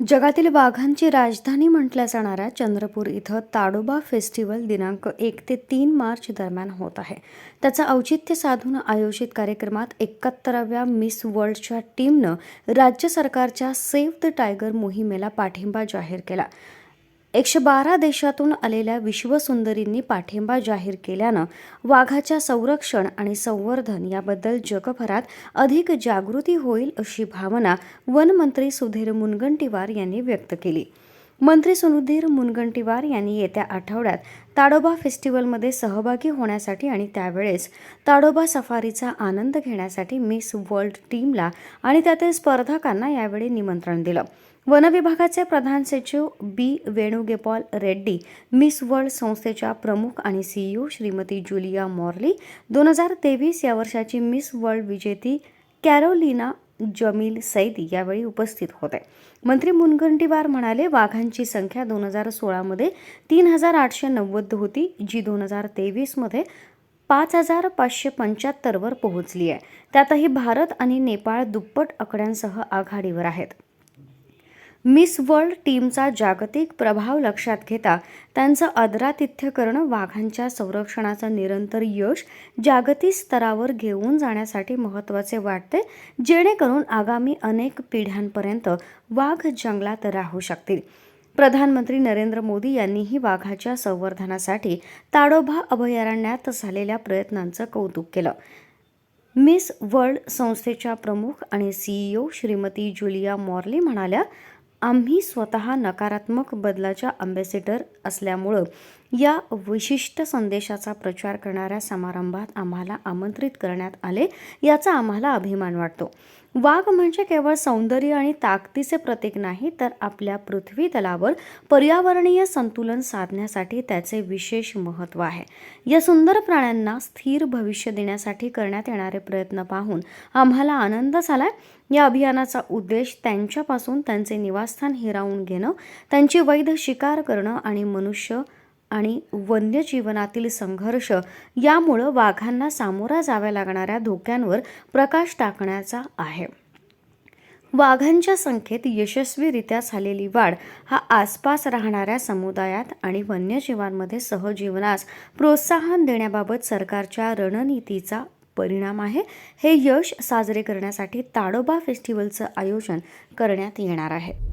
जगातील वाघांची राजधानी म्हटल्या जाणाऱ्या चंद्रपूर इथं ताडोबा फेस्टिवल दिनांक एक ते तीन मार्च दरम्यान होत आहे. त्याचं औचित्य साधून आयोजित कार्यक्रमात एकाहत्तराव्या मिस वर्ल्डच्या टीमनं राज्य सरकारच्या सेव्ह द टायगर मोहिमेला पाठिंबा जाहीर केला. एकशे बारा देशातून आलेल्या विश्वसुंदरींनी पाठिंबा जाहीर केल्यानं वाघाच्या संरक्षण आणि संवर्धन याबद्दल जगभरात अधिक जागृती होईल अशी भावना वनमंत्री सुधीर मुनगंटीवार यांनी व्यक्त केली. मंत्री सुधीर मुनगंटीवार यांनी येत्या आठवड्यात ताडोबा फेस्टिवलमध्ये सहभागी होण्यासाठी आणि त्यावेळेस ताडोबा सफारीचा आनंद घेण्यासाठी मिस वर्ल्ड टीमला आणि त्यातील स्पर्धकांना यावेळी निमंत्रण दिलं. वनविभागाचे प्रधान सचिव B Venugopal Reddy miss world संस्थेच्या प्रमुख आणि सीईओ श्रीमती जुलिया मॉर्ली दोन हजार तेवीस या वर्षाची मिस वर्ल्ड विजेती कॅरोलिना जमील सैदी यावेळी उपस्थित होते. मंत्री मुनगंटीवार म्हणाले वाघांची संख्या दोन हजार सोळामध्ये तीन हजार आठशे नव्वद होती जी दोन हजार तेवीसमध्ये पाच हजार पाचशे पंच्याहत्तरवर पोहोचली आहे. त्यातही भारत आणि नेपाळ दुप्पट आकड्यांसह आघाडीवर आहेत. मिस वर्ल्ड टीमचा जागतिक प्रभाव लक्षात घेता त्यांचं आदरातिथ्य करणं वाघांच्या संरक्षणाचं निरंतर यश जागतिक स्तरावर घेऊन जाण्यासाठी महत्त्वाचे वाटते जेणेकरून आगामी अनेक पिढ्यांपर्यंत वाघ जंगलात राहू शकतील. प्रधानमंत्री नरेंद्र मोदी यांनीही वाघाच्या संवर्धनासाठी ताडोबा अभयारण्यात झालेल्या प्रयत्नांचं कौतुक केलं. मिस वर्ल्ड संस्थेच्या प्रमुख आणि सीईओ श्रीमती जुलिया मॉर्ली म्हणाल्या आम्ही स्वतः नकारात्मक बदलाच्या अँबॅसेडर असल्यामुळं या विशिष्ट संदेशाचा प्रचार करणाऱ्या समारंभात आम्हाला आमंत्रित करण्यात आले याचा आम्हाला अभिमान वाटतो. वाघ म्हणजे केवळ सौंदर्य आणि ताकदीचे प्रतीक नाही तर आपल्या पृथ्वी तलावर पर्यावरणीय संतुलन साधण्यासाठी त्याचे विशेष महत्त्व आहे. या सुंदर प्राण्यांना स्थिर भविष्य देण्यासाठी करण्यात येणारे प्रयत्न पाहून आम्हाला आनंद झाला या अभियानाचा उद्देश त्यांच्यापासून त्यांचे निवासस्थान हिरावून घेणं त्यांची वैध शिकार करणं आणि मनुष्य आणि वन्यजीवनातील संघर्ष यामुळं वाघांना सामोरा जाव्या लागणाऱ्या धोक्यांवर प्रकाश टाकण्याचा आहे. वाघांच्या संख्येत यशस्वीरित्या झालेली वाढ हा आसपास राहणाऱ्या समुदायात आणि वन्यजीवांमध्ये सहजीवनास प्रोत्साहन देण्याबाबत सरकारच्या रणनीतीचा परिणाम आहे. हे यश साजरे करण्यासाठी ताडोबा फेस्टिवलचं आयोजन करण्यात येणार आहे.